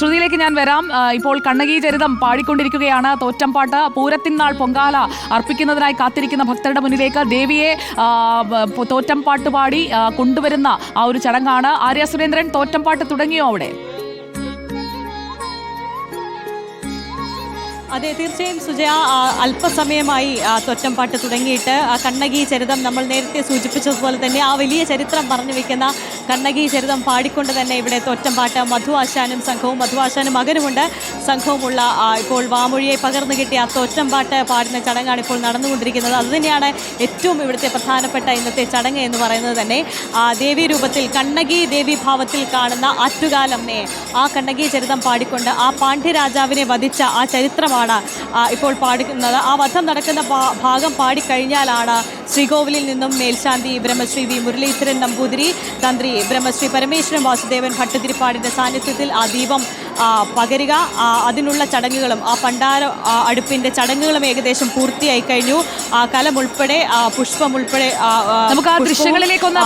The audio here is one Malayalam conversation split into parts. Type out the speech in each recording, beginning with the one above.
ശ്രുതിയിലേക്ക് ഞാൻ വരാം. ഇപ്പോൾ കണ്ണകി ചരിതം പാടിക്കൊണ്ടിരിക്കുകയാണ്. തോറ്റംപാട്ട് പൂരത്തിനാൾ പൊങ്കാല അർപ്പിക്കുന്നതിനായി കാത്തിരിക്കുന്ന ഭക്തരുടെ മുന്നിലേക്ക് ദേവിയെ തോറ്റംപാട്ട് പാടി കൊണ്ടുവരുന്ന ആ ഒരു ചടങ്ങാണ്. ആര്യ സുരേന്ദ്രൻ തോറ്റംപാട്ട് തുടങ്ങിയോ അവിടെ? അതെ തീർച്ചയായും സുജയ അല്പസമയമായി തൊറ്റംപാട്ട് തുടങ്ങിയിട്ട് ആ കണ്ണകി ചരിതം നമ്മൾ നേരത്തെ സൂചിപ്പിച്ചതുപോലെ തന്നെ ആ വലിയ ചരിത്രം പറഞ്ഞു വെക്കുന്ന കണ്ണകി ചരിതം പാടിക്കൊണ്ട് തന്നെ ഇവിടെ തൊറ്റംപാട്ട് മധു ആശാനും സംഘവും മധു ആശാനും മകനുമുണ്ട്. സംഘവുമുള്ള ഇപ്പോൾ വാമൊഴിയെ പകർന്നു കിട്ടിയ ആ തൊറ്റംപാട്ട് പാടുന്ന ചടങ്ങാണ് ഇപ്പോൾ നടന്നുകൊണ്ടിരിക്കുന്നത്. അതുതന്നെയാണ് ഏറ്റവും ഇവിടുത്തെ പ്രധാനപ്പെട്ട ഇന്നത്തെ ചടങ്ങ് എന്ന് പറയുന്നത് തന്നെ. ആ ദേവി രൂപത്തിൽ കണ്ണകി ദേവി ഭാവത്തിൽ കാണുന്ന ആറ്റുകാലമ്മയെ ആ കണ്ണകി ചരിതം പാടിക്കൊണ്ട് ആ പാണ്ഡ്യരാജാവിനെ വധിച്ച ആ ചരിത്രമാണ് ആ, ഇപ്പോൾ പാടിക്കുന്നത് ആ വധം നടക്കുന്ന ഭാഗം പാടിക്കഴിഞ്ഞാലാണ് ശ്രീകോവിലിൽ നിന്നും മേൽശാന്തി ബ്രഹ്മശ്രീ വി മുരളീധരൻ നമ്പൂതിരി തന്ത്രി ബ്രഹ്മശ്രീ പരമേശ്വരൻ വാസുദേവൻ ഭട്ടതിരിപ്പാടിന്റെ സാന്നിധ്യത്തിൽ ആ ദീപം പകരുക. അതിനുള്ള ചടങ്ങുകളും ആ പണ്ടാര അടുപ്പിന്റെ അടുപ്പിന്റെ ചടങ്ങുകളും ഏകദേശം പൂർത്തിയായി കഴിഞ്ഞു. ആ കലം ഉൾപ്പെടെ ആ, പുഷ്പം ഉൾപ്പെടെ നമുക്ക് ആ ദൃശ്യങ്ങളിലേക്കൊന്ന്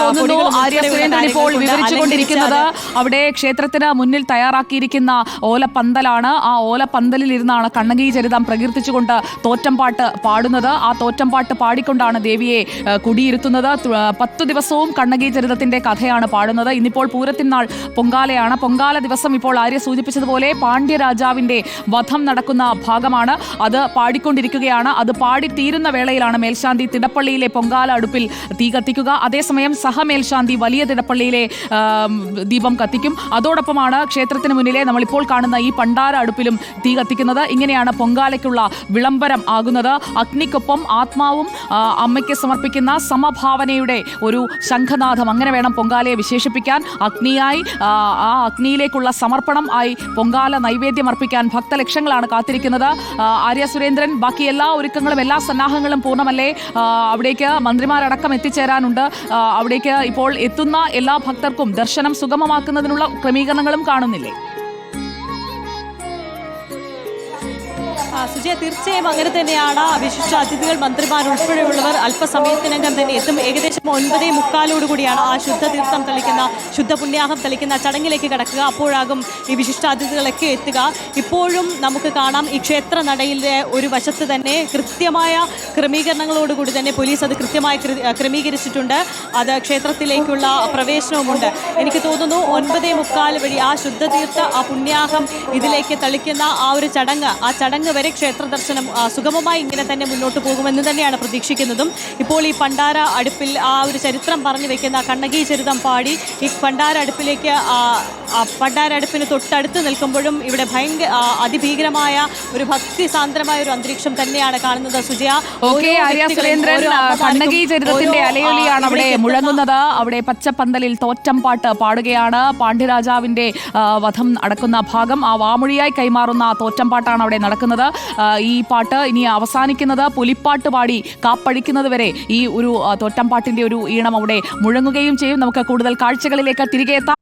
തോന്നുന്നു. ആര്യ സുരേന്ദ്രൻ ഇപ്പോൾ വിവരിച്ചുകൊണ്ടിരിക്കുന്നത് അവിടെ ക്ഷേത്രത്തിന് മുന്നിൽ തയ്യാറാക്കിയിരിക്കുന്ന ഓലപ്പന്തലാണ്. ആ ഓലപ്പന്തലിൽ ഇരുന്നാണ് കണ്ണകി ചരിതം പ്രകീർത്തിച്ചുകൊണ്ട് തോറ്റംപാട്ട് പാടുന്നത്. ആ തോറ്റംപാട്ട് പാടിക്കൊണ്ടാണ് ദേവിയെ കുടിയിരുത്തുന്നത്. പത്തു ദിവസവും കണ്ണകി ചരിതത്തിന്റെ കഥയാണ് പാടുന്നത്. ഇന്നിപ്പോൾ പൂരത്തിനാൾ പൊങ്കാലയാണ്. പൊങ്കാല ദിവസം ഇപ്പോൾ ആര്യ സൂചിപ്പിച്ചതുപോലെ പാണ്ഡ്യരാജാവിന്റെ വധം നടക്കുന്ന ഭാഗമാണ് അത് പാടിക്കൊണ്ടിരിക്കുകയാണ്. അത് പാടി തീരുന്ന വേളയിലാണ് മേൽശാന്തി തിടപ്പള്ളിയിലെ പൊങ്കാല അടുപ്പിൽ തീ കത്തിക്കുക. അതേസമയം സഹമേൽശാന്തി വലിയ തിടപ്പള്ളിയിലെ ദീപം കത്തിക്കും. അതോടൊപ്പമാണ് ക്ഷേത്രത്തിന് മുന്നിലെ നമ്മളിപ്പോൾ കാണുന്ന ഈ പണ്ടാര അടുപ്പിലും തീ കത്തിക്കുന്നത്. ഇങ്ങനെയാണ് പൊങ്കാലയ്ക്കുള്ള വിളംബരം ആകുന്നത്. അഗ്നിക്കൊപ്പം ആത്മാവും അമ്മയ്ക്ക് സമർപ്പിക്കുന്ന സമഭാവനയുടെ ഒരു ശംഖനാഥം. അങ്ങനെ വേണം പൊങ്കാലയെ വിശേഷിപ്പിക്കാൻ. അഗ്നിയായി ആ അഗ്നിയിലേക്കുള്ള സമർപ്പണം ആയി പൊങ്കാല നൈവേദ്യം അർപ്പിക്കാൻ ഭക്തലക്ഷങ്ങളാണ് കാത്തിരിക്കുന്നത്. ആര്യ സുരേന്ദ്രൻ ബാക്കി എല്ലാ ഒരുക്കങ്ങളും എല്ലാ സന്നാഹങ്ങളും പൂർണമല്ലേ? അവിടേക്ക് മന്ത്രിമാരടക്കം എത്തിച്ചേരാനുണ്ട്. അവിടേക്ക് ഇപ്പോൾ എത്തുന്ന എല്ലാ ഭക്തർക്കും ദർശനം സുഗമമാക്കുന്നതിനുള്ള ക്രമീകരണങ്ങളും കാണുന്നില്ലേ? സുജയ തീർച്ചയായും അങ്ങനെ തന്നെയാണ്. വിശിഷ്ട അതിഥികൾ മന്ത്രിമാർ ഉൾപ്പെടെയുള്ളവർ അല്പസമയത്തിനകം തന്നെ എത്തും. ഏകദേശം ഒൻപതേ മുക്കാലോടുകൂടിയാണ് ആ ശുദ്ധ തീർത്ഥം തെളിക്കുന്ന ശുദ്ധ പുണ്യാഹം തെളിക്കുന്ന ചടങ്ങിലേക്ക് കടക്കുക. അപ്പോഴാകും ഈ വിശിഷ്ട അതിഥികളൊക്കെ എത്തുക. ഇപ്പോഴും നമുക്ക് കാണാം ഈ ക്ഷേത്ര നടയിലെ ഒരു വശത്ത് തന്നെ കൃത്യമായ ക്രമീകരണങ്ങളോടുകൂടി തന്നെ പോലീസ് അത് കൃത്യമായി ക്ര- ക്രമീകരിച്ചിട്ടുണ്ട്. അത് ക്ഷേത്രത്തിലേക്കുള്ള പ്രവേശനവുമുണ്ട്. എനിക്ക് തോന്നുന്നു ഒൻപതേ മുക്കാൽ വഴി ആ ശുദ്ധ തീർത്ഥ ആ പുണ്യാഹം ഇതിലേക്ക് തളിക്കുന്ന ആ ഒരു ചടങ്ങ് ആ ചടങ്ങ് വരെ ക്ഷേത്ര ദർശനം സുഗമമായി ഇങ്ങനെ തന്നെ മുന്നോട്ട് പോകുമെന്ന് തന്നെയാണ് പ്രതീക്ഷിക്കുന്നതും. ഇപ്പോൾ ഈ പണ്ടാര അടുപ്പിൽ ആ ഒരു ചരിത്രം പറഞ്ഞു വെക്കുന്ന കണ്ണകി ചരിതം പാടി ഈ പണ്ടാര അടുപ്പിലേക്ക് പണ്ടാര അടുപ്പിന് തൊട്ടടുത്ത് നിൽക്കുമ്പോഴും ഇവിടെ ഭയങ്കര അതിഭീകരമായ ഒരു ഭക്തി സാന്ദ്രമായ ഒരു അന്തരീക്ഷം തന്നെയാണ് കാണുന്നത്. സുജയ സുരേന്ദ്രൻ കണ്ണകി ചരിതത്തിന്റെ അലയൊലിയാണ് അവിടെ മുഴങ്ങുന്നത്. അവിടെ പച്ചപ്പന്തലിൽ തോറ്റം പാട്ട് പാടുകയാണ്. പാണ്ഡ്യരാജാവിന്റെ വധം നടക്കുന്ന ഭാഗം ആ വാമൊഴിയായി കൈമാറുന്ന തോറ്റം പാട്ടാണ് അവിടെ നടക്കുന്നത്. ഈ പാട്ട് ഇനി അവസാനിക്കുന്നത് പുലിപ്പാട്ട് പാടി കാപ്പഴിക്കുന്നത് വരെ ഈ ഒരു ആ, തോറ്റംപാട്ടിന്റെ ഒരു ഈണം അവിടെ മുഴങ്ങുകയും ചെയ്യും. നമുക്ക് കൂടുതൽ കാഴ്ചകളിലേക്ക് തിരികെ എത്താം.